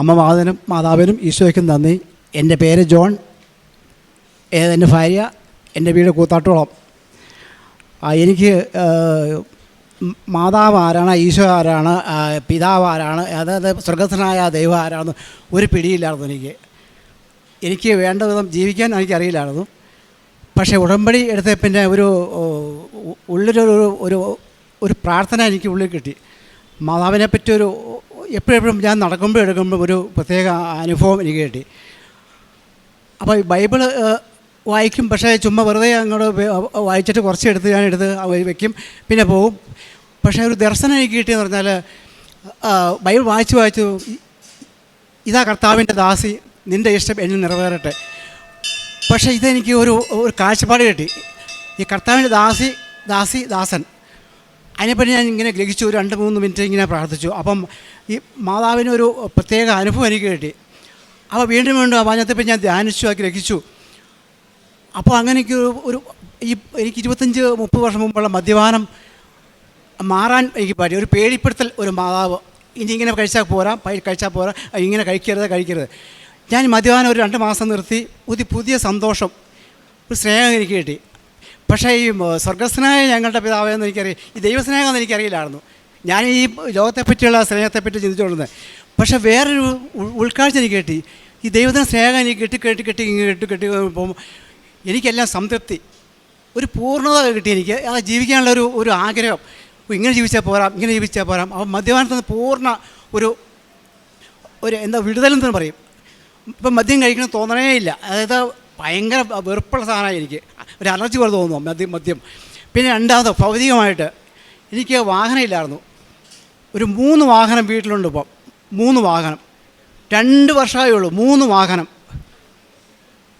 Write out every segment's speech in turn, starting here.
അമ്മ മാതാവിനും മാതാവിനും ഈശോയ്ക്കും നന്ദി. എന്റെ പേര് ജോൺ. എന്റെ ഭാര്യ. എന്റെ വീട് കൂത്താട്ടോളം എനിക്ക് മാതാവ് ആരാണ് ഈശോ ആരാണ് പിതാവ് ആരാണ് അതായത് സ്വർഗസ്ഥനായ ദൈവം ആരാണെന്ന് ഒരു പിടിയില്ലായിരുന്നു എനിക്ക്. എനിക്ക് വേണ്ട വിധം ജീവിക്കാൻ എനിക്കറിയില്ലായിരുന്നു. പക്ഷേ ഉടമ്പടി എടുത്ത പിന്നെ ഒരു ഉള്ളിലൊരു ഒരു ഒരു പ്രാർത്ഥന എനിക്ക് ഉള്ളിൽ കിട്ടി. മാതാവിനെ പറ്റി ഒരു എപ്പോഴെപ്പോഴും ഞാൻ നടക്കുമ്പോൾ എടുക്കുമ്പോൾ ഒരു പ്രത്യേക അനുഭവം എനിക്ക് കിട്ടി. അപ്പോൾ ഈ ബൈബിൾ വായിക്കും. പക്ഷേ ചുമ്മാ വെറുതെ അങ്ങോട്ട് വായിച്ചിട്ട് കുറച്ച് എടുത്ത് ഞാൻ എടുത്ത് വയ്ക്കും പിന്നെ പോകും. പക്ഷേ ഒരു ദർശനം എനിക്ക് കിട്ടിയെന്ന് പറഞ്ഞാൽ ബൈബിൾ വായിച്ച് വായിച്ചു ഇതാ കർത്താവിന്റെ ദാസി നിന്റെ ഇഷ്ടം എന്നിൽ നിറവേറട്ടെ. പക്ഷേ ഇതെനിക്ക് ഒരു ഒരു കാഴ്ചപ്പാട് കിട്ടി. ഈ കർത്താവിന്റെ ദാസി ദാസി ദാസൻ അതിനെപ്പറ്റി ഞാൻ ഇങ്ങനെ ഗ്രഹിച്ചു രണ്ട് മൂന്ന് മിനിറ്റ് ഇങ്ങനെ പ്രാർത്ഥിച്ചു. അപ്പം ഈ മാതാവിന് ഒരു പ്രത്യേക അനുഭവം എനിക്ക് കിട്ടി. അപ്പോൾ വീണ്ടും വീണ്ടും ആ വാചനത്തെപ്പറ്റി ഞാൻ ധ്യാനിച്ചു ആ ഗ്രഹിച്ചു. അപ്പോൾ അങ്ങനെ ഒരു- ഈ എനിക്ക് ഇരുപത്തഞ്ച് മുപ്പത് വർഷം മുമ്പുള്ള മദ്യപാനം മാറാൻ എനിക്ക് പറ്റി. ഒരു പേടിപ്പെടുത്തൽ ഒരു മാതാവ് ഇനി ഇങ്ങനെ കഴിച്ചാൽ പോരാ കഴിച്ചാൽ പോരാ ഇങ്ങനെ കഴിക്കരുത് കഴിക്കരുത്. ഞാൻ മദ്യപാനം ഒരു രണ്ട് മാസം നിർത്തി. ഒരു പുതിയ സന്തോഷം ഒരു സ്നേഹം എനിക്ക് കിട്ടി. പക്ഷേ ഈ സ്വർഗസ്നേഹം ഞങ്ങളുടെ പിതാവെന്ന് എനിക്കറിയാം ഈ ദൈവസ്നേഹമെന്ന് എനിക്കറിയില്ലായിരുന്നു. ഞാൻ ഈ ലോകത്തെപ്പറ്റിയുള്ള സ്നേഹത്തെപ്പറ്റി ചിന്തിച്ചുകൊണ്ടിരുന്നത്. പക്ഷേ വേറൊരു ഉൾ- ഉൾക്കാഴ്ച എനിക്ക് കിട്ടി. ഈ ദൈവത്തിന് സ്നേഹം എനിക്ക് കെട്ടി കെട്ടി കെട്ടി കെട്ടി കെട്ടി പോകുമ്പോൾ എനിക്കെല്ലാം സംതൃപ്തി. ഒരു പൂർണത കിട്ടി എനിക്ക്. ആ ജീവിക്കാനുള്ള ഒരു ഒരു ആഗ്രഹം. ഇങ്ങനെ ജീവിച്ചാൽ പോരാം ഇങ്ങനെ ജീവിച്ചാൽ പോരാം. അപ്പോൾ മദ്യപാനത്തിൽ നിന്ന് പൂർണ ഒരു ഒരു എന്താ വിടുതലെന്ന് പറയും. ഇപ്പം മദ്യം കഴിക്കണം തോന്നണേ ഇല്ല. അതായത് ഭയങ്കര വെറുപ്പുള്ള സാധനമായി എനിക്ക്. ഒരു അലർജി പോലെ തോന്നുന്നു മദ്യം മദ്യം. പിന്നെ രണ്ടാമത് ഭൗതികമായിട്ട് എനിക്ക് വാഹനമില്ലായിരുന്നു. ഒരു മൂന്ന് വാഹനം വീട്ടിലുണ്ട് ഇപ്പം. മൂന്ന് വാഹനം. രണ്ട് വർഷമായേ ഉള്ളൂ മൂന്ന് വാഹനം.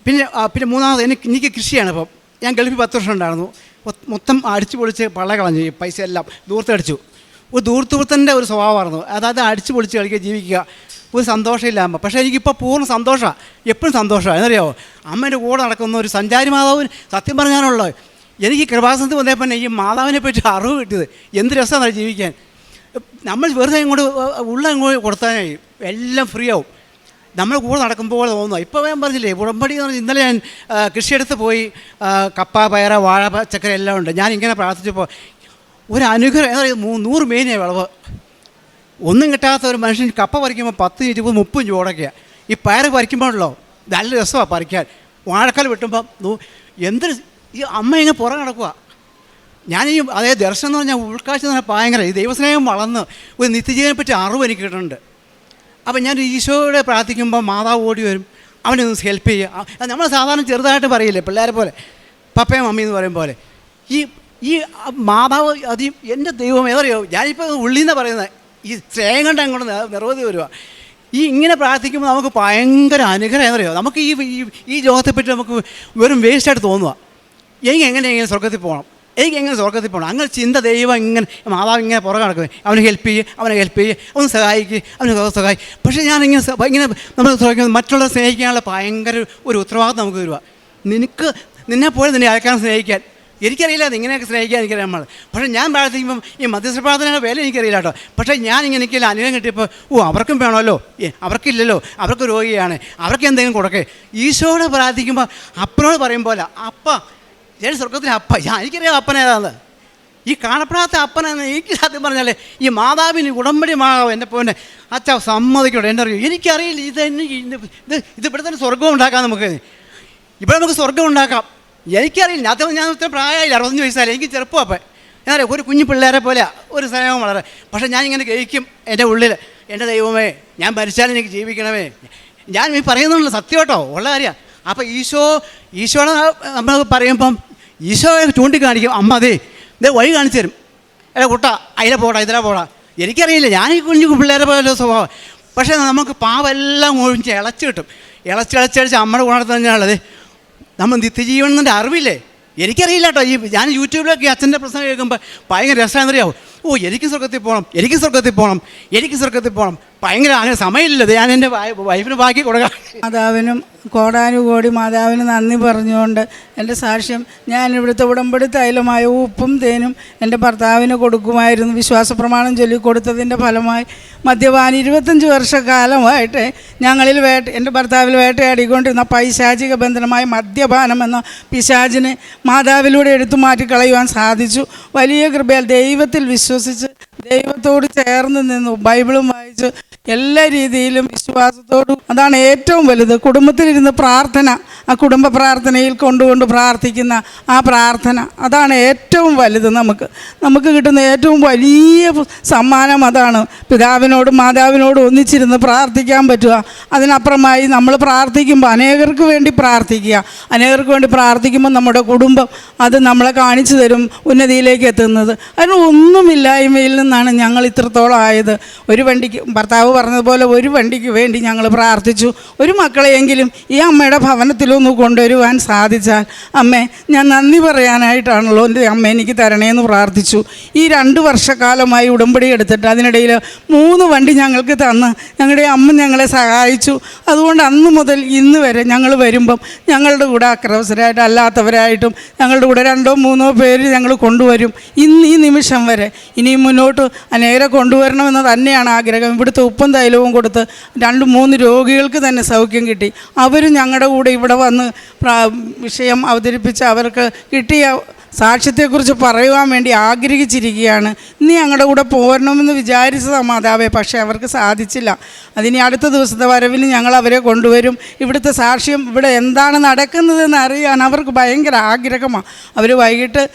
പിന്നെ പിന്നെ മൂന്നാമത് എനിക്ക് എനിക്ക് കൃഷിയാണ് ഇപ്പം. ഞാൻ ഗൾഫിൽ പത്ത് വർഷം ഉണ്ടായിരുന്നു. മൊത്തം അടിച്ചു പൊളിച്ച് പള്ള കളഞ്ഞു പൈസ എല്ലാം ദൂർത്തടിച്ചു ഒരു ദൂർത്തുപുത്തന്റെ ഒരു സ്വഭാവമായിരുന്നു. അതായത് അടിച്ചു പൊളിച്ച് കളിക്കുക ജീവിക്കുക. ഒരു സന്തോഷമില്ലാമ്മ പക്ഷേ എനിക്കിപ്പോൾ പൂർണ സന്തോഷമാണ് എപ്പോഴും സന്തോഷമാണ് എന്നറിയാമോ അമ്മേന്റെ കൂടെ നടക്കുന്ന ഒരു സഞ്ചാരി മാതാവിന് സത്യം പറഞ്ഞാലുള്ളത് എനിക്ക് കൃപാസനത്തിൽ വന്നപ്പോൾ തന്നെ ഈ മാതാവിനെ പറ്റി അറിവ് കിട്ടിയത്. എന്ത് രസമാണ് ജീവിക്കാൻ. നമ്മൾ വെറുതെ ഇങ്ങോട്ട് ഉള്ള ഇങ്ങോട്ട് കൊടുത്താനായി എല്ലാം ഫ്രീ ആവും. നമ്മൾ കൂടെ നടക്കുമ്പോൾ തോന്നുന്നു. ഇപ്പോൾ ഞാൻ പറഞ്ഞില്ലേ ഉടമ്പടി എന്ന് പറഞ്ഞാൽ ഇന്നലെ ഞാൻ കൃഷിയെടുത്ത് പോയി. കപ്പ പയറ വാഴ പച്ചക്കറി എല്ലാം ഉണ്ട്. ഞാൻ ഇങ്ങനെ പ്രാർത്ഥിച്ചപ്പോൾ ഒരു അനുഗ്രഹം നൂറ് മേനിയാണ് വിളവ്. ഒന്നും കിട്ടാത്ത ഒരു മനുഷ്യൻ കപ്പ പറിക്കുമ്പോൾ പത്ത് ഇരുപത് മുപ്പതും ചൂടൊക്കെയാണ് ഈ പയർ പറിക്കുമ്പോഴല്ലോ നല്ല രസമാണ് പറിക്കാൻ. വാഴക്കാൽ വെട്ടുമ്പം നൂ- എന്ത് ഈ അമ്മ ഇങ്ങനെ പുറം കിടക്കുക ഞാൻ ഈ അതേ ദർശനം എന്ന് പറഞ്ഞാൽ ഉൾക്കാഴ്ച എന്ന് പറഞ്ഞാൽ ഭയങ്കര ഈ ദൈവസ്നേഹം വളർന്ന് ഒരു നിത്യജീവനെ പറ്റി അറിവ് എനിക്ക് കിട്ടുന്നുണ്ട്. അപ്പം ഞാൻ ഈശോയോടെ പ്രാർത്ഥിക്കുമ്പോൾ മാതാവ് ഓടി വരും അവനെ ഒന്ന് ഹെൽപ്പ് ചെയ്യുക നമ്മൾ സാധാരണ ചെറുതായിട്ട് പറയില്ലേ പിള്ളേരെ പോലെ പപ്പയും മമ്മി എന്ന് പറയും പോലെ. ഈ ഈ മാതാവ് അത് എന്റെ ദൈവം ഏതറിയോ ഞാനിപ്പോൾ ഉള്ളിൽ നിന്ന് പറയുന്നത് ഈ സ്നേഹം കണ്ട് അങ്ങോട്ട് നിരവധി വരിക ഈ ഇങ്ങനെ പ്രാർത്ഥിക്കുമ്പോൾ നമുക്ക് ഭയങ്കര അനുഗ്രഹം അറിയോ നമുക്ക് ഈ ഈ ലോകത്തെപ്പറ്റി നമുക്ക് വെറും വേസ്റ്റായിട്ട് തോന്നുക എനിക്ക് എങ്ങനെ എങ്ങനെ സ്വർഗത്തിൽ പോകണം എനിക്ക് എങ്ങനെ സ്വർഗത്തിൽ പോകണം അങ്ങനെ ചിന്ത ദൈവം ഇങ്ങനെ മാതാവ് ഇങ്ങനെ പുറകെ നടക്കുക അവനെ ഹെൽപ്പ് ചെയ്യുക അവനെ ഹെൽപ്പ് ചെയ്യുക അവന് സഹായിക്കുക അവന് സഹായി. പക്ഷേ ഞാൻ ഇങ്ങനെ ഇങ്ങനെ നമ്മൾ സ്നേഹിക്കുന്നത് മറ്റുള്ളവരെ സ്നേഹിക്കാനുള്ള ഭയങ്കര ഒരു ഉത്തരവാദിത്വം നമുക്ക് വരിക നിനക്ക് നിന്നെ പോലെ നിന്നെ അയക്കാൻ സ്നേഹിക്കാൻ? എനിക്കറിയില്ല അത് ഇങ്ങനെയൊക്കെ സ്നേഹിക്കാൻ എനിക്കറിയാം നമ്മൾ പക്ഷേ ഞാൻ പ്രാർത്ഥിക്കുമ്പം ഈ മധ്യസ്ഥ പ്രാർത്ഥനയുടെ വില എനിക്കറിയില്ല കേട്ടോ. പക്ഷേ ഞാൻ ഇങ്ങനെ എനിക്ക് അനുഗ്രഹം കിട്ടിയപ്പോൾ ഓ അവർക്കും വേണമല്ലോ. അവർക്കില്ലല്ലോ. അവർക്ക് രോഗിയാണ്. അവർക്ക് എന്തെങ്കിലും കൊടുക്കേ. ഈശോയോട് പ്രാർത്ഥിക്കുമ്പോൾ അപ്പനോട് പറയുമ്പോൾ അപ്പ ഞാൻ സ്വർഗത്തിലെ അപ്പ? ഞാൻ എനിക്കറിയാം അപ്പനേതാന്ന് ഈ കാണപ്പെടാത്ത അപ്പനെന്ന് എനിക്ക് സത്യം പറഞ്ഞാലേ ഈ മാതാവിന് ഉടമ്പടി മാതാവ് എന്റെ പോലെ അച്ഛ സമ്മതിക്കോട്ടെ. എന്റെ അറിയൂ? എനിക്കറിയില്ല. ഇത് ഇത് ഇത് ഇവിടെ തന്നെ സ്വർഗം ഉണ്ടാക്കാം നമുക്ക്. ഇവിടെ നമുക്ക് സ്വർഗം ഉണ്ടാക്കാം. എനിക്കറിയില്ല. അത് ഞാൻ ഇത്ര പ്രായമായില്ല. അറുപത്തഞ്ച് വയസ്സായില്ല. എനിക്ക് ചെറുപ്പം അപ്പം. ഞാൻ അറിയാം ഒരു കുഞ്ഞു പിള്ളേരെ പോലെ ഒരു സ്നേഹം വളരെ. പക്ഷേ ഞാൻ ഇങ്ങനെ കഴിക്കും എന്റെ ഉള്ളിൽ എന്റെ ദൈവമേ ഞാൻ മരിച്ചാലും എനിക്ക് ജീവിക്കണമേ. ഞാൻ ഈ പറയുന്നുള്ള സത്യം കേട്ടോ ഉള്ള കാര്യമാണ് അപ്പോൾ ഈശോ ഈശോടെ നമ്മൾ പറയുമ്പം ഈശോ ചൂണ്ടിക്കാണിക്കും അമ്മ അതേ ഇതേ വഴി കാണിച്ചു തരും. എടാ കുട്ട അതിലെ പോടാ ഇതിലെ പോടാ. എനിക്കറിയില്ല. ഞാൻ ഈ കുഞ്ഞു പിള്ളേരെ പോലെ സ്വഭാവം. പക്ഷേ നമുക്ക് പാവെല്ലാം ഒഴിച്ച് ഇളച്ച് കിട്ടും. ഇളച്ച് ഇളച്ചടിച്ച് അമ്മയുടെ ഗുണത്തിൽ തന്നെയാണത് നമ്മൾ നിത്യജീവനത്തിന്റെ അറിവില്ലേ? എനിക്കറിയില്ല കേട്ടോ. ഈ ഞാൻ യൂട്യൂബിലൊക്കെ അച്ഛന്റെ പ്രസംഗം കേൾക്കുമ്പോൾ ഭയങ്കര രസമാണെന്നറിയാവും? ഓ എനിക്ക് സ്വർഗത്തിൽ പോകണം എനിക്ക് സ്വർഗത്തിൽ പോകണം എനിക്ക് സ്വർഗത്തിൽ പോകണം ഭയങ്കര അങ്ങനെ സമയമില്ലത് ഞാൻ എന്റെ വൈഫിന് ബാക്കി കൊടുക്കാം. മാതാവിനും കോടാനുകോടി മാതാവിന് നന്ദി പറഞ്ഞുകൊണ്ട് എന്റെ സാക്ഷ്യം ഞാൻ ഇവിടുത്തെ ഉടമ്പടി തൈലമായ ഉപ്പും തേനും എന്റെ ഭർത്താവിന് കൊടുക്കുമായിരുന്നു. വിശ്വാസ പ്രമാണം ചൊല്ലി കൊടുത്തതിന്റെ ഫലമായി മദ്യപാനി ഇരുപത്തഞ്ച് വർഷക്കാലമായിട്ട് ഞങ്ങളിൽ വേട്ട എന്റെ ഭർത്താവിൽ വേട്ടയാടിക്കൊണ്ടിരുന്ന പൈശാചിക ബന്ധനമായ മദ്യപാനം എന്ന പിശാചിനെ മാതാവിലൂടെ എടുത്തു മാറ്റിക്കളയുവാൻ സാധിച്ചു. വലിയ കൃപയാൽ ദൈവത്തിൽ വിശ്വസിച്ച് ദൈവത്തോട് ചേർന്ന് നിന്നു. ബൈബിളും വായിച്ച് എല്ലാ രീതിയിലും വിശ്വാസത്തോടും അതാണ് ഏറ്റവും വലുത്. കുടുംബത്തിലിരുന്ന് പ്രാർത്ഥന ആ കുടുംബ പ്രാർത്ഥനയിൽ കൊണ്ടുകൊണ്ട് പ്രാർത്ഥിക്കുന്ന ആ പ്രാർത്ഥന അതാണ് ഏറ്റവും വലുത് നമുക്ക്. നമുക്ക് കിട്ടുന്ന ഏറ്റവും വലിയ സമ്മാനം അതാണ്. പിതാവിനോടും മാതാവിനോടും ഒന്നിച്ചിരുന്ന് പ്രാർത്ഥിക്കാൻ പറ്റുക. അതിനപ്പുറമായി നമ്മൾ പ്രാർത്ഥിക്കുമ്പോൾ അനേകർക്ക് വേണ്ടി പ്രാർത്ഥിക്കുക. അനേകർക്ക് വേണ്ടി പ്രാർത്ഥിക്കുമ്പോൾ നമ്മുടെ കുടുംബം അത് നമ്മളെ കാണിച്ചു തരും ഉന്നതിയിലേക്ക് എത്തുന്നത്. അതിന് ഒന്നുമില്ലായ്മയിൽ നിന്നാണ് ഞങ്ങൾ ഇത്രത്തോളം ആയത്. ഒരു വണ്ടിക്ക് ഭർത്താവ് പറഞ്ഞതുപോലെ ഒരു വണ്ടിക്ക് വേണ്ടി ഞങ്ങൾ പ്രാർത്ഥിച്ചു. ഒരു മക്കളെയെങ്കിലും ഈ അമ്മയുടെ ഭവനത്തിലൊന്ന് കൊണ്ടുവരുവാൻ സാധിച്ചാൽ അമ്മേ ഞാൻ നന്ദി പറയാനായിട്ടാണല്ലോ എന്റെ അമ്മ എനിക്ക് തരണേന്ന് പ്രാർത്ഥിച്ചു. ഈ രണ്ട് വർഷക്കാലമായി ഉടമ്പടി എടുത്തിട്ട് അതിനിടയിൽ മൂന്ന് വണ്ടി ഞങ്ങൾക്ക് തന്ന് ഞങ്ങളുടെ അമ്മ ഞങ്ങളെ സഹായിച്ചു. അതുകൊണ്ട് അന്ന് മുതൽ ഇന്ന് വരെ ഞങ്ങൾ വരുമ്പം ഞങ്ങളുടെ കൂടെ അക്രവസരായിട്ട് അല്ലാത്തവരായിട്ടും ഞങ്ങളുടെ കൂടെ രണ്ടോ മൂന്നോ പേര് ഞങ്ങൾ കൊണ്ടുവരും. ഇന്ന് ഈ നിമിഷം വരെ ഇനിയും മുന്നോട്ട് അനേരെ കൊണ്ടുവരണമെന്ന് തന്നെയാണ് ആഗ്രഹം. ഇവിടുത്തെ ഉപ്പും തൈലവും കൊടുത്ത് രണ്ട് മൂന്ന് രോഗികൾക്ക് തന്നെ സൗഖ്യം കിട്ടി. അവരും ഞങ്ങളുടെ കൂടെ ഇവിടെ വന്ന് വിഷയം അവതരിപ്പിച്ച് അവർക്ക് കിട്ടിയ സാക്ഷ്യത്തെക്കുറിച്ച് പറയുവാൻ വേണ്ടി ആഗ്രഹിച്ചിരിക്കുകയാണ്. നീ ഞങ്ങളുടെ കൂടെ പോരണമെന്ന് വിചാരിച്ചതാണ് മാതാവേ പക്ഷേ അവർക്ക് സാധിച്ചില്ല. അതിനി അടുത്ത ദിവസത്തെ വരവിൽ ഞങ്ങൾ അവരെ കൊണ്ടുവരും. ഇവിടുത്തെ സാക്ഷ്യം ഇവിടെ എന്താണ് നടക്കുന്നതെന്ന് അറിയാൻ അവർക്ക് ഭയങ്കര ആഗ്രഹമാണ് അവർ വൈകിട്ട്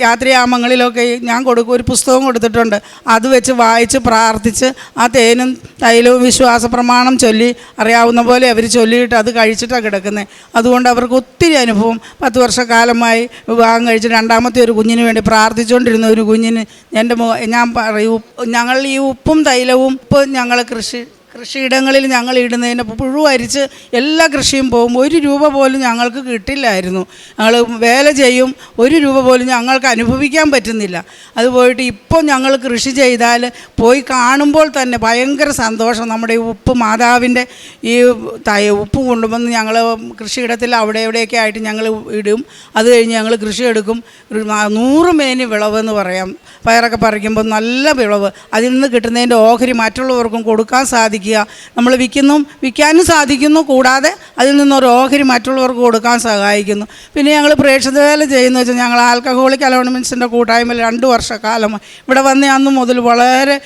യാത്രയാമങ്ങളിലൊക്കെ ഞാൻ കൊടുക്കും ഒരു പുസ്തകം കൊടുത്തിട്ടുണ്ട്. അത് വെച്ച് വായിച്ച് പ്രാർത്ഥിച്ച് ആ തേനും തൈലവും വിശ്വാസ പ്രമാണം ചൊല്ലി അറിയാവുന്ന പോലെ അവർ ചൊല്ലിയിട്ട് അത് കഴിച്ചിട്ടാണ് കിടക്കുന്നത് അതുകൊണ്ട് അവർക്ക് ഒത്തിരി അനുഭവം. പത്ത് വർഷക്കാലമായി വിവാഹം കഴിച്ച് രണ്ടാമത്തെ ഒരു കുഞ്ഞിന് വേണ്ടി പ്രാർത്ഥിച്ചുകൊണ്ടിരുന്ന ഒരു കുഞ്ഞിന് എന്റെ ഞാൻ പറയും ഞങ്ങൾ ഈ ഉപ്പും തൈലവും ഉപ്പ് ഞങ്ങൾ കൃഷി കൃഷിയിടങ്ങളിൽ ഞങ്ങൾ ഇടുന്നതിന് പുഴു അരിച്ച് എല്ലാ കൃഷിയും പോകും. ഒരു രൂപ പോലും ഞങ്ങൾക്ക് കിട്ടില്ലായിരുന്നു. ഞങ്ങൾ വേല ചെയ്യും. ഒരു രൂപ പോലും ഞങ്ങൾക്ക് അനുഭവിക്കാൻ പറ്റുന്നില്ല. അത് പോയിട്ട് ഇപ്പോൾ ഞങ്ങൾ കൃഷി ചെയ്താൽ പോയി കാണുമ്പോൾ തന്നെ ഭയങ്കര സന്തോഷം. നമ്മുടെ ഈ ഉപ്പ് മാതാവിന്റെ ഈ തയ ഉപ്പ് കൊണ്ടുവന്ന് ഞങ്ങൾ കൃഷിയിടത്തിൽ അവിടെ എവിടെയൊക്കെ ആയിട്ട് ഞങ്ങൾ ഇടും. അത് കഴിഞ്ഞ് ഞങ്ങൾ കൃഷി എടുക്കും. നൂറ് മേനി വിളവെന്ന് പറയാം. പയറൊക്കെ പറിക്കുമ്പോൾ നല്ല വിളവ്. അതിൽ നിന്ന് കിട്ടുന്നതിന്റെ ഓഹരി മറ്റുള്ളവർക്കും കൊടുക്കാൻ സാധിക്കുക നമ്മൾ വിൽക്കുന്നു വിൽക്കാനും സാധിക്കുന്നു കൂടാതെ അതിൽ നിന്നൊരു ഓഹരി മറ്റുള്ളവർക്ക് കൊടുക്കാൻ സഹായിക്കുന്നു. പിന്നെ ഞങ്ങൾ പ്രേക്ഷക വേല വെച്ചാൽ ഞങ്ങൾ ആൽക്കഹോളിക് അലോൺമെന്റ്സിന്റെ കൂട്ടായ്മയിൽ രണ്ട് വർഷക്കാലം ഇവിടെ വന്ന അന്ന് മുതൽ വളരെ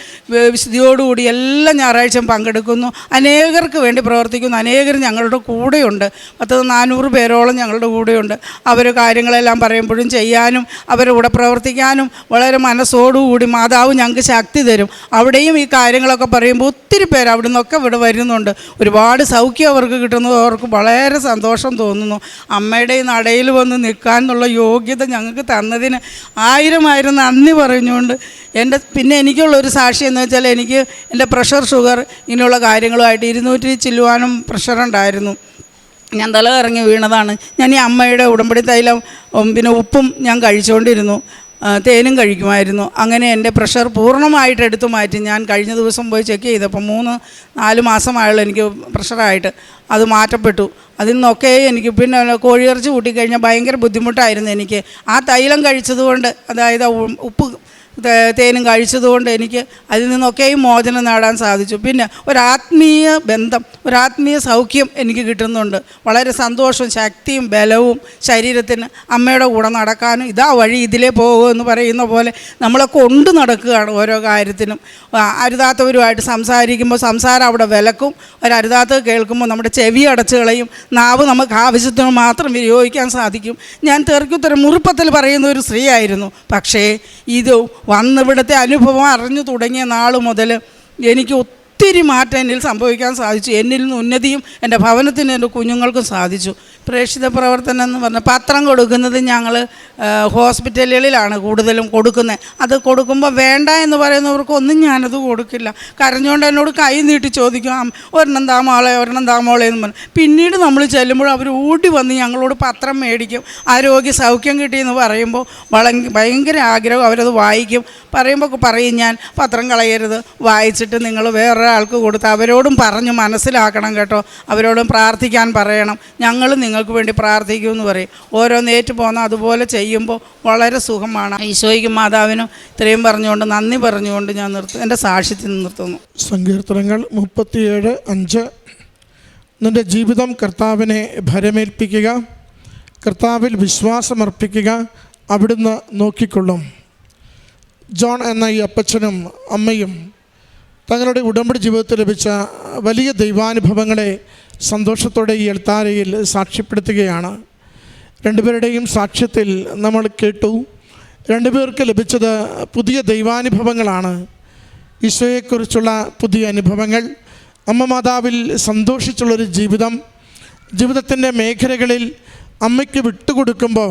വിശുദ്ധിയോടുകൂടി എല്ലാ ഞായറാഴ്ചയും പങ്കെടുക്കുന്നു. അനേകർക്ക് വേണ്ടി പ്രവർത്തിക്കുന്നു. അനേകർ ഞങ്ങളുടെ കൂടെയുണ്ട്. പത്ത് നാനൂറ് പേരോളം ഞങ്ങളുടെ കൂടെയുണ്ട്. അവർ കാര്യങ്ങളെല്ലാം പറയുമ്പോഴും ചെയ്യാനും അവരുടെ കൂടെ പ്രവർത്തിക്കാനും വളരെ മനസ്സോടുകൂടി മാതാവ് ഞങ്ങൾക്ക് ശക്തി തരും. അവിടെയും ഈ കാര്യങ്ങളൊക്കെ പറയുമ്പോൾ ഒത്തിരി പേര് അവിടെ നിന്നൊക്കെ ഇവിടെ വരുന്നുണ്ട്. ഒരുപാട് സൗഖ്യം അവർക്ക് കിട്ടുന്നത് അവർക്ക് വളരെ സന്തോഷം തോന്നുന്നു. അമ്മയുടെ ഈ നടയിൽ വന്ന് നിൽക്കാനുള്ള യോഗ്യത ഞങ്ങൾക്ക് തന്നതിന് ആയിരം ആയിരം നന്ദി പറഞ്ഞുകൊണ്ട് എന്റെ പിന്നെ എനിക്കുള്ളൊരു സാക്ഷി എന്ന് വെച്ചാൽ എനിക്ക് എന്റെ പ്രഷർ ഷുഗർ ഇങ്ങനെയുള്ള കാര്യങ്ങളുമായിട്ട് ഇരുന്നൂറ്റി ചില്ലുവാനും പ്രഷർ ഉണ്ടായിരുന്നു. ഞാൻ തല കറങ്ങി വീണതാണ്. ഞാൻ ഈ അമ്മയുടെ ഉടമ്പടി തൈലം പിന്നെ ഉപ്പും ഞാൻ കഴിച്ചുകൊണ്ടിരുന്നു. തേനും കഴിക്കുമായിരുന്നു. അങ്ങനെ എന്റെ പ്രഷർ പൂർണമായിട്ട് എടുത്തു മാറ്റി. ഞാൻ കഴിഞ്ഞ ദിവസം പോയി ചെക്ക് ചെയ്തപ്പോൾ മൂന്ന് നാല് മാസമായുള്ളൂ എനിക്ക് പ്രഷറായിട്ട് അത് മാറ്റപ്പെട്ടു. അതിൽ നിന്നൊക്കെ എനിക്ക് പിന്നെ കോഴിയിറച്ചി കൂട്ടിക്കഴിഞ്ഞാൽ ഭയങ്കര ബുദ്ധിമുട്ടായിരുന്നു എനിക്ക്. ആ തൈലം കഴിച്ചതുകൊണ്ട് അതായത് ഉപ്പ് തേനും കഴിച്ചതുകൊണ്ട് എനിക്ക് അതിൽ നിന്നൊക്കെയും മോചനം നേടാൻ സാധിച്ചു. പിന്നെ ഒരാത്മീയ ബന്ധം ഒരാത്മീയ സൗഖ്യം എനിക്ക് കിട്ടുന്നുണ്ട്. വളരെ സന്തോഷവും ശക്തിയും ബലവും ശരീരത്തിന് അമ്മയുടെ കൂടെ നടക്കാനും ഇതാ വഴി ഇതിലേ പോകുമെന്ന് പറയുന്ന പോലെ നമ്മളെ കൊണ്ട് നടക്കുകയാണ് ഓരോ കാര്യത്തിനും. അരുതാത്തവരുമായിട്ട് സംസാരിക്കുമ്പോൾ സംസാരം അവിടെ വിലക്കും. ഒരരുതാത്തത് കേൾക്കുമ്പോൾ നമ്മുടെ ചെവി അടച്ചു കളയും. നാവ് നമുക്ക് ആവശ്യത്തിന് മാത്രം വിനിയോഗിക്കാൻ സാധിക്കും. ഞാൻ തെറിക്കുത്തരം മുറുപ്പത്തിൽ പറയുന്ന ഒരു സ്ത്രീയായിരുന്നു പക്ഷേ ഇത് വന്നിവിടുത്തെ അനുഭവം അറിഞ്ഞു തുടങ്ങിയ നാൾ മുതൽ എനിക്ക് ഒത്തിരി മാറ്റം എന്നിൽ സംഭവിക്കാൻ സാധിച്ചു. എന്നിൽ നിന്ന് ഉന്നതിയും എന്റെ ഭവനത്തിന് എന്റെ കുഞ്ഞുങ്ങൾക്കും സാധിച്ചു. പ്രേക്ഷിത പ്രവർത്തനം എന്ന് പറഞ്ഞാൽ പത്രം കൊടുക്കുന്നത് ഞങ്ങൾ ഹോസ്പിറ്റലുകളിലാണ് കൂടുതലും കൊടുക്കുന്നത്. അത് കൊടുക്കുമ്പോൾ വേണ്ട എന്ന് പറയുന്നവർക്കൊന്നും ഞാനത് കൊടുക്കില്ല. കരഞ്ഞുകൊണ്ട് എന്നോട് കൈ നീട്ടി ചോദിക്കും "അം, ഒരെണ്ണം താ മോളെ ഒരെണ്ണം താ മോളെ എന്ന് പറഞ്ഞു പിന്നീട് നമ്മൾ ചെല്ലുമ്പോൾ അവർ ഓടി വന്ന് ഞങ്ങളോട് പത്രം മേടിക്കും. ആരോഗ്യ സൗഖ്യം കിട്ടിയെന്ന് പറയുമ്പോൾ ഭയങ്കര ആഗ്രഹം അവരത് വായിക്കും. പറയുമ്പോൾ പറയും ഞാൻ പത്രം കളയരുത്. വായിച്ചിട്ട് നിങ്ങൾ വേറെ വേറൊരാൾക്ക് കൊടുത്ത് അവരോടും പറഞ്ഞ് മനസ്സിലാക്കണം കേട്ടോ. അവരോടും പ്രാർത്ഥിക്കാൻ പറയണം. ഞങ്ങൾ നിങ്ങൾക്ക് വേണ്ടി പ്രാർത്ഥിക്കുമെന്ന് പറയും. ഓരോന്ന് നേറ്റ് പോകുന്ന അതുപോലെ ചെയ്യുമ്പോൾ വളരെ സുഖമാണ്. ഈശോയ്ക്കും മാതാവിനും ഇത്രയും പറഞ്ഞുകൊണ്ട് നന്ദി പറഞ്ഞുകൊണ്ട് ഞാൻ നിർത്തും എന്റെ സാക്ഷ്യത്തിൽ നിർത്തുന്നു. സങ്കീർത്തനങ്ങൾ മുപ്പത്തിയേഴ് അഞ്ച്. നിന്റെ ജീവിതം കർത്താവിനെ ഭരമേൽപ്പിക്കുക. കർത്താവിൽ വിശ്വാസമർപ്പിക്കുക. അവിടുന്ന് നോക്കിക്കൊള്ളും. ജോൺ എന്ന ഈ അപ്പച്ചനും അമ്മയും തങ്ങളുടെ ഉടമ്പടി ജീവിതത്തിൽ ലഭിച്ച വലിയ ദൈവാനുഭവങ്ങളെ സന്തോഷത്തോടെ ഈ എൽത്താരയിൽ സാക്ഷ്യപ്പെടുത്തുകയാണ്. രണ്ടുപേരുടെയും സാക്ഷ്യത്തിൽ നമ്മൾ കേട്ടു. രണ്ടുപേർക്ക് ലഭിച്ചത് പുതിയ ദൈവാനുഭവങ്ങളാണ്. ഈശോയെക്കുറിച്ചുള്ള പുതിയ അനുഭവങ്ങൾ അമ്മ മാതാവിൽ സന്തോഷിച്ചുള്ളൊരു ജീവിതം ജീവിതത്തിന്റെ മേഖലകളിൽ അമ്മയ്ക്ക് വിട്ടുകൊടുക്കുമ്പോൾ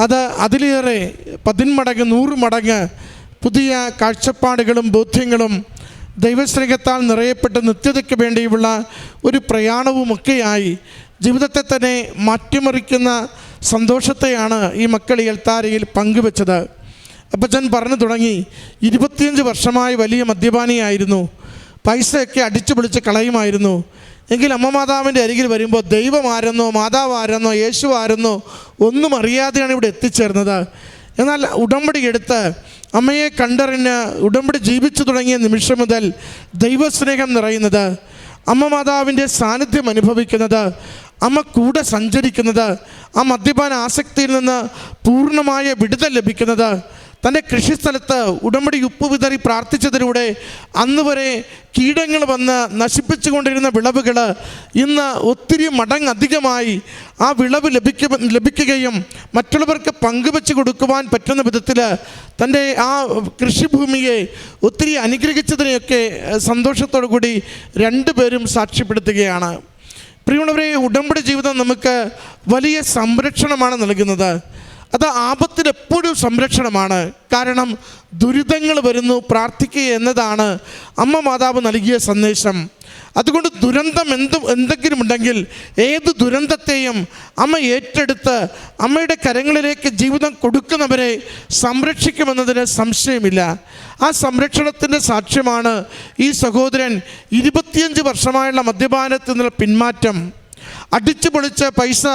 അത് അതിലേറെ പതിന്മടങ്ങ് നൂറ് മടങ്ങ് പുതിയ കാഴ്ചപ്പാടുകളും ബോധ്യങ്ങളും ദൈവസ്നേഹത്താൽ നിറയപ്പെട്ട നിത്യതയ്ക്ക് വേണ്ടിയുള്ള ഒരു പ്രയാണവുമൊക്കെയായി ജീവിതത്തെ തന്നെ മാറ്റിമറിക്കുന്ന സന്തോഷത്തെയാണ് ഈ മക്കൾ എൽത്താരയിൽ പങ്കുവെച്ചത്. അപ്പച്ചൻ പറഞ്ഞു തുടങ്ങി ഇരുപത്തിയഞ്ച് വർഷമായി വലിയ മദ്യപാനിയായിരുന്നു. പൈസയൊക്കെ അടിച്ചു പൊളിച്ച് കളയുമായിരുന്നു. എങ്കിൽ അമ്മ മാതാവിന്റെ അരികിൽ വരുമ്പോൾ ദൈവമായിരുന്നോ മാതാവായിരുന്നോ മാതാവ് യേശു ആരെന്നോ ഒന്നും അറിയാതെയാണ് ഇവിടെ എത്തിച്ചേർന്നത്. എന്നാൽ ഉടമ്പടി എടുത്ത് അമ്മയെ കണ്ടറിഞ്ഞ് ഉടമ്പടി ജീവിച്ചു തുടങ്ങിയ നിമിഷം മുതൽ ദൈവസ്നേഹം നിറയുന്നത് അമ്മ മാതാവിന്റെ സാന്നിധ്യം അനുഭവിക്കുന്നത് അമ്മ കൂടെ സഞ്ചരിക്കുന്നത് ആ മദ്യപാന ആസക്തിയിൽ നിന്ന് പൂർണമായ വിടുതൽ ലഭിക്കുന്നത് തന്റെ കൃഷിസ്ഥലത്ത് ഉടമ്പടി ഉപ്പ് വിതറി പ്രാർത്ഥിച്ചതിലൂടെ അന്ന് വരെ കീടങ്ങൾ വന്ന് നശിപ്പിച്ചു കൊണ്ടിരുന്ന വിളവുകൾ ഇന്ന് ഒത്തിരി മടങ്ങധികമായി ആ വിളവ് ലഭിക്ക ലഭിക്കുകയും മറ്റുള്ളവർക്ക് പങ്കുവെച്ച് കൊടുക്കുവാൻ പറ്റുന്ന വിധത്തിൽ തന്റെ ആ കൃഷിഭൂമിയെ ഒത്തിരി അനുഗ്രഹിച്ചതിനെയൊക്കെ സന്തോഷത്തോടു കൂടി രണ്ടുപേരും സാക്ഷ്യപ്പെടുത്തുകയാണ്. പ്രിയമുള്ളവരെ ഉടമ്പടി ജീവിതം നമുക്ക് വലിയ സംരക്ഷണമാണ് നൽകുന്നത്. അത് ആപത്തിന് എപ്പോഴും സംരക്ഷണമാണ്. കാരണം ദുരിതങ്ങൾ വരുന്നു പ്രാർത്ഥിക്കുക എന്നതാണ് അമ്മ മാതാവ് നൽകിയ സന്ദേശം. അതുകൊണ്ട് ദുരന്തം എന്തും എന്തെങ്കിലും ഉണ്ടെങ്കിൽ ഏത് ദുരന്തത്തെയും അമ്മ ഏറ്റെടുത്ത് അമ്മയുടെ കരങ്ങളിലേക്ക് ജീവിതം കൊടുക്കുന്നവരെ സംരക്ഷിക്കുമെന്നതിന് സംശയമില്ല. ആ സംരക്ഷണത്തിന്റെ സാക്ഷ്യമാണ് ഈ സഹോദരൻ ഇരുപത്തിയഞ്ച് വർഷമായുള്ള മദ്യപാനത്തിൽ നിന്നുള്ള പിന്മാറ്റം. അടിച്ചു പൊളിച്ച് പൈസ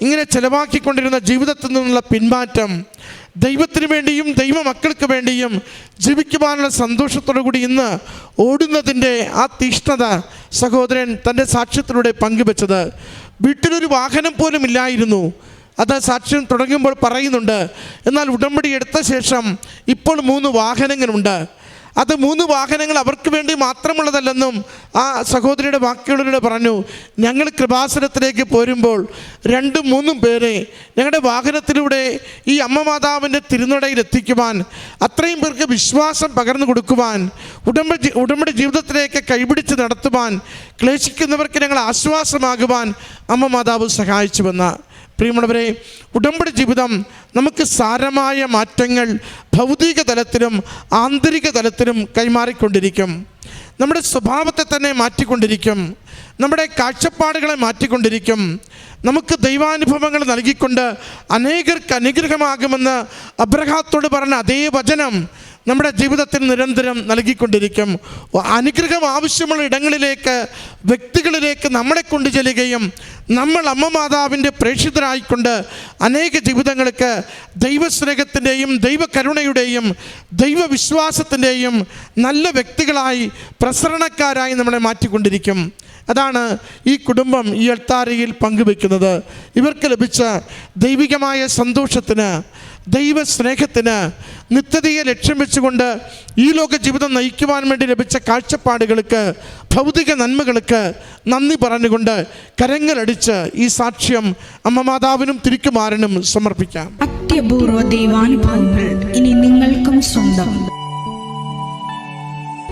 ഇങ്ങനെ ചെലവാക്കിക്കൊണ്ടിരുന്ന ജീവിതത്തിൽ നിന്നുള്ള പിന്മാറ്റം ദൈവത്തിന് വേണ്ടിയും ദൈവ മക്കൾക്ക് വേണ്ടിയും ജീവിക്കുവാനുള്ള സന്തോഷത്തോടു കൂടി ഇന്ന് ഓടുന്നതിന്റെ ആ തീഷ്ണത സഹോദരൻ തന്റെ സാക്ഷ്യത്തിലൂടെ പങ്കുവെച്ചത്. വീട്ടിലൊരു വാഹനം പോലും ഇല്ലായിരുന്നു. അത് സാക്ഷ്യം തുടങ്ങുമ്പോൾ പറയുന്നുണ്ട് എന്നാൽ ഉടമ്പടി എടുത്ത ശേഷം ഇപ്പോൾ മൂന്ന് വാഹനങ്ങളുണ്ട്. അത് മൂന്ന് വാഹനങ്ങൾ അവർക്ക് വേണ്ടി മാത്രമുള്ളതല്ലെന്നും ആ സഹോദരിയുടെ വാക്കുകളിലൂടെ പറഞ്ഞു ഞങ്ങൾ കൃപാസനത്തിലേക്ക് പോരുമ്പോൾ രണ്ടും മൂന്നും പേരെ ഞങ്ങളുടെ വാഹനത്തിലൂടെ ഈ അമ്മ മാതാവിന്റെ തിരുനടയിൽ എത്തിക്കുവാൻ അത്രയും പേർക്ക് വിശ്വാസം പകർന്നു കൊടുക്കുവാൻ ഉടമ്പ ഉടമ്പടി ജീവിതത്തിലേക്ക് കൈപിടിച്ച് നടത്തുവാൻ ക്ലേശിക്കുന്നവർക്ക് ഞങ്ങൾ ആശ്വാസമാകുവാൻ അമ്മ മാതാവ് സഹായിച്ചുവെന്ന് പ്രിയമുള്ളവരെ ഉടമ്പടി ജീവിതം നമുക്ക് സാരമായ മാറ്റങ്ങൾ ഭൗതിക തലത്തിലും ആന്തരിക തലത്തിലും കൈമാറിക്കൊണ്ടിരിക്കും. നമ്മുടെ സ്വഭാവത്തെ തന്നെ മാറ്റിക്കൊണ്ടിരിക്കും. നമ്മുടെ കാഴ്ചപ്പാടുകളെ മാറ്റിക്കൊണ്ടിരിക്കും. നമുക്ക് ദൈവാനുഭവങ്ങൾ നൽകിക്കൊണ്ട് അനേകർക്ക് അനുഗ്രഹമാകുമെന്ന് അബ്രഹാത്തോട് പറഞ്ഞ അതേ വചനം നമ്മുടെ ജീവിതത്തിൽ നിരന്തരം നൽകിക്കൊണ്ടിരിക്കും. അനുഗ്രഹം ആവശ്യമുള്ള ഇടങ്ങളിലേക്ക് വ്യക്തികളിലേക്ക് നമ്മളെ കൊണ്ടു ചെല്ലുകയും നമ്മൾ അമ്മ മാതാവിന്റെ പ്രേക്ഷിതരായിക്കൊണ്ട് അനേക ജീവിതങ്ങൾക്ക് ദൈവസ്നേഹത്തിന്റെയും ദൈവകരുണയുടെയും ദൈവവിശ്വാസത്തിന്റെയും നല്ല വ്യക്തികളായി പ്രസരണക്കാരായി നമ്മളെ മാറ്റിക്കൊണ്ടിരിക്കും. അതാണ് ഈ കുടുംബം ഈ അൾത്താരയിൽ പങ്കുവെക്കുന്നത് ഇവർക്ക് ലഭിച്ച ദൈവികമായ സന്തോഷത്തിന് ദൈവസ്നേഹത്തിന് നിത്യതയെ ലക്ഷ്യം വെച്ചുകൊണ്ട് ഈ ലോക ജീവിതം നയിക്കുവാൻ വേണ്ടി ലഭിച്ച കാഴ്ചപ്പാടുകൾക്ക് ഭൗതിക നന്മകൾക്ക് നന്ദി പറഞ്ഞുകൊണ്ട് കരങ്ങളടിച്ച് ഈ സാക്ഷ്യം അമ്മ മാതാവിനും തിരിക്കുമാരനും സമർപ്പിക്കാം. അത്യപൂർവ ദൈവാനുഭവങ്ങൾ ഇനി നിങ്ങൾക്കും സ്വന്തം.